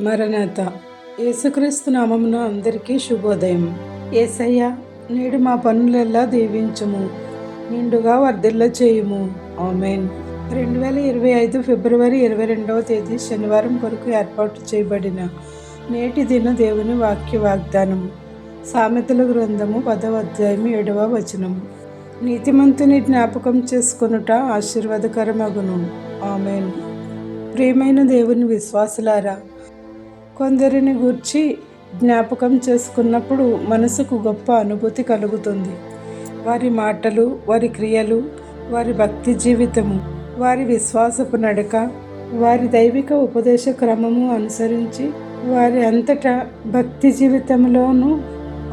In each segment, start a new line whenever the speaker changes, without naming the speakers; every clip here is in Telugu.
మరణత. యేసుక్రీస్తు నామమున అందరికీ శుభోదయం. ఏసయ్య నేడు మా పనులెల్లా దీవించుము. నిండుగా వర్ధిల్ల చేయుము. ఆమెన్. రెండు వేల ఇరవై ఐదు ఫిబ్రవరి ఇరవై రెండవ తేదీ శనివారం కొరకు ఏర్పాటు చేయబడిన నేటి దిన దేవుని వాక్య వాగ్దానం. సామెతల గ్రంథము పదవ అధ్యాయం ఏడవ వచనం నీతిమంతుని జ్ఞాపకం చేసుకొనుట ఆశీర్వాదకరమగును. ఆమెన్. ప్రియమైన దేవుని విశ్వాసులారా కొందరిని గూర్చి జ్ఞాపకం చేసుకున్నప్పుడు మనసుకు గొప్ప అనుభూతి కలుగుతుంది. వారి మాటలు వారి క్రియలు వారి భక్తి జీవితము వారి విశ్వాసపు నడక వారి దైవిక ఉపదేశ క్రమము అనుసరించి వారి అంతటా భక్తి జీవితంలోనూ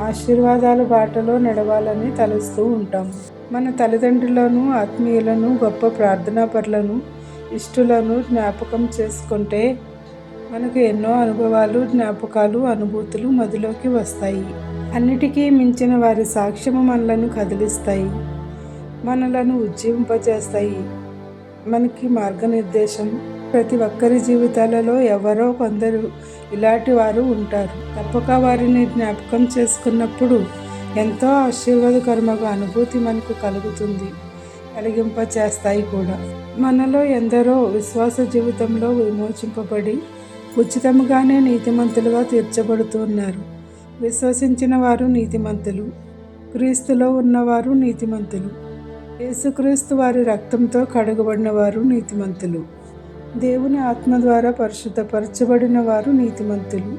ఆశీర్వాదాల బాటలో నడవాలని తలుస్తూ ఉంటాం. మన తల్లిదండ్రులను ఆత్మీయులను గొప్ప ప్రార్థనాపరులను ఇష్టులను జ్ఞాపకం చేసుకుంటే మనకు ఎన్నో అనుభవాలు జ్ఞాపకాలు అనుభూతులు మదిలోకి వస్తాయి. అన్నిటికీ మించిన వారి సాక్ష్యము మనలను కదిలిస్తాయి. మనలను ఉజ్జీవింపజేస్తాయి. మనకి మార్గనిర్దేశం. ప్రతి ఒక్కరి జీవితాలలో ఎవరో కొందరు ఇలాంటి వారు ఉంటారు. తప్పక వారిని జ్ఞాపకం చేసుకున్నప్పుడు ఎంతో ఆశీర్వాదకరమగు అనుభూతి మనకు కలుగుతుంది. కలిగింప చేస్తాయి కూడా. మనలో ఎందరో విశ్వాస జీవితంలో విమోచింపబడి ఉచితముగానే నీతిమంతులుగా తీర్చబడుతున్నారు. విశ్వసించిన వారు నీతిమంతులు. క్రీస్తులో ఉన్నవారు నీతిమంతులు. యేసుక్రీస్తు వారి రక్తంతో కడగబడిన వారు నీతిమంతులు. దేవుని ఆత్మ ద్వారా పరిశుద్ధపరచబడిన వారు నీతిమంతులు.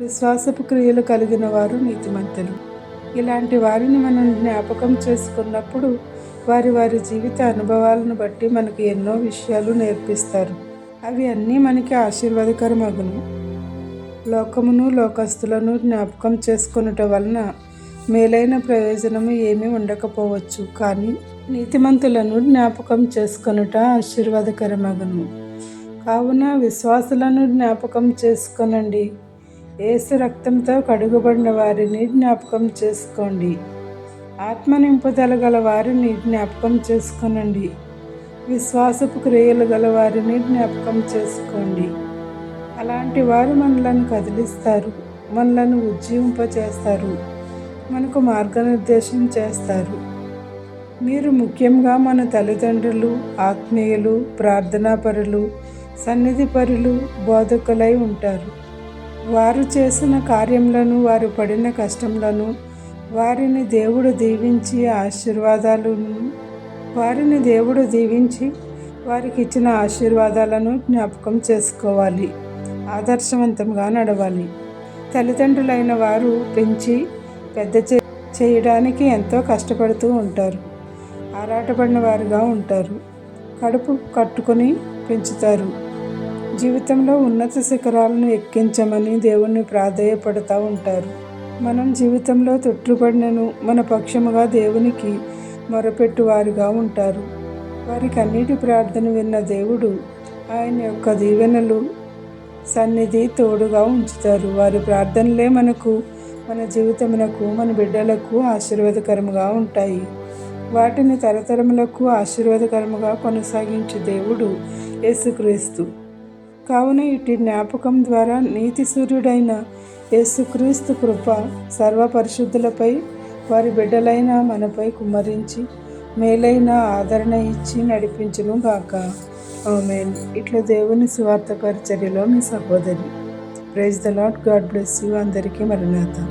విశ్వాసపు క్రియలు కలిగిన వారు నీతిమంతులు. ఇలాంటి వారిని మనం జ్ఞాపకం చేసుకున్నప్పుడు వారి వారి జీవిత అనుభవాలను బట్టి మనకు ఎన్నో విషయాలు నేర్పిస్తారు. అవి అన్నీ మనకి ఆశీర్వాదకరమగును. లోకమును లోకస్తులను జ్ఞాపకం చేసుకునుట వలన మేలైన ప్రయోజనము ఏమీ ఉండకపోవచ్చు. కానీ నీతిమంతులను జ్ఞాపకం చేసుకొనుట ఆశీర్వాదకరమగును. కావున విశ్వాసులను జ్ఞాపకం చేసుకొనండి. ఏసు రక్తంతో కడుగుబడిన వారిని జ్ఞాపకం చేసుకోండి. ఆత్మ నింపుదల గల వారిని జ్ఞాపకం చేసుకొనండి. విశ్వాసపు క్రియలు గల వారిని జ్ఞాపకం చేసుకోండి. అలాంటి వారు మనలను కదిలిస్తారు మనలను ఉజ్జీవింపచేస్తారు మనకు మార్గనిర్దేశం చేస్తారు. మీరు ముఖ్యంగా మన తల్లిదండ్రులు ఆత్మీయులు ప్రార్థనాపరులు సన్నిధి పరులు బోధకులై ఉంటారు. వారు చేసిన కార్యములను వారు పడిన కష్టములను వారిని దేవుడు దీవించి ఆశీర్వాదాలను వారిని దేవుడు దీవించి వారికి ఇచ్చిన ఆశీర్వాదాలను జ్ఞాపకం చేసుకోవాలి. ఆదర్శవంతంగా నడవాలి. తల్లిదండ్రులైన వారు పెంచి పెద్ద చేయడానికి ఎంతో కష్టపడుతూ ఉంటారు. ఆరాటపడిన వారుగా ఉంటారు. కడుపు కట్టుకొని పెంచుతారు. జీవితంలో ఉన్నత శిఖరాలను ఎక్కించమని దేవుణ్ణి ప్రాధేయపడుతూ ఉంటారు. మనం జీవితంలో తొట్టుపడినను మన పక్షముగా దేవునికి మొరపెట్టువారుగా ఉంటారు. వారికి అన్నిటి ప్రార్థన విన్న దేవుడు ఆయన యొక్క దీవెనలు సన్నిధి తోడుగా ఉంచుతారు. వారి ప్రార్థనలే మనకు మన జీవితమునకు మన బిడ్డలకు ఆశీర్వాదకరముగా ఉంటాయి. వాటిని తరతరములకు ఆశీర్వాదకరముగా కొనసాగించే దేవుడు యేసుక్రీస్తు. కావున ఇటు జ్ఞాపకం ద్వారా నీతి సూర్యుడైన యేసుక్రీస్తు కృప సర్వపరిశుద్ధులపై వారి బిడ్డలైన మనపై కుమ్మరించి మేలైన ఆదరణ ఇచ్చి నడిపించును గాక. ఆమెన్. ఇట్లా దేవుని స్వార్థ పరిచర్యలో మీ సహోదరి. Praise the Lord God bless you అందరికీ మరణాత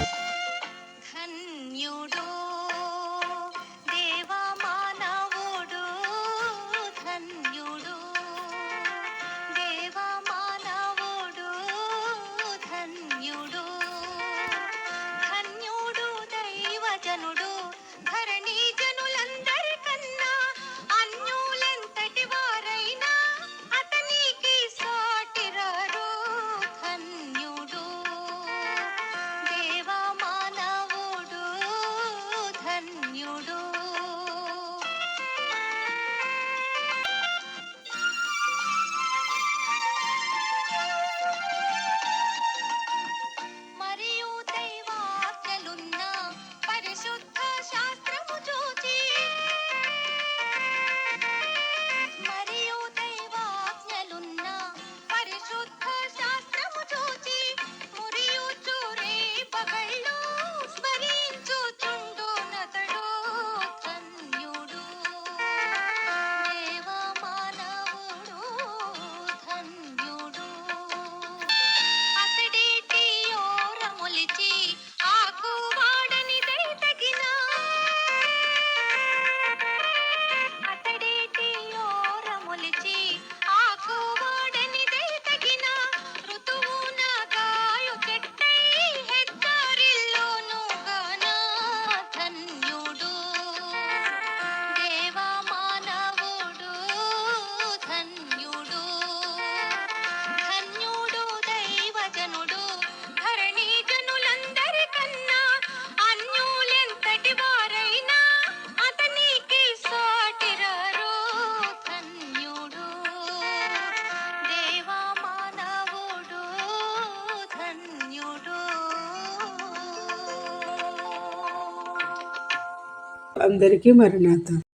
అందరికీ మరణాత.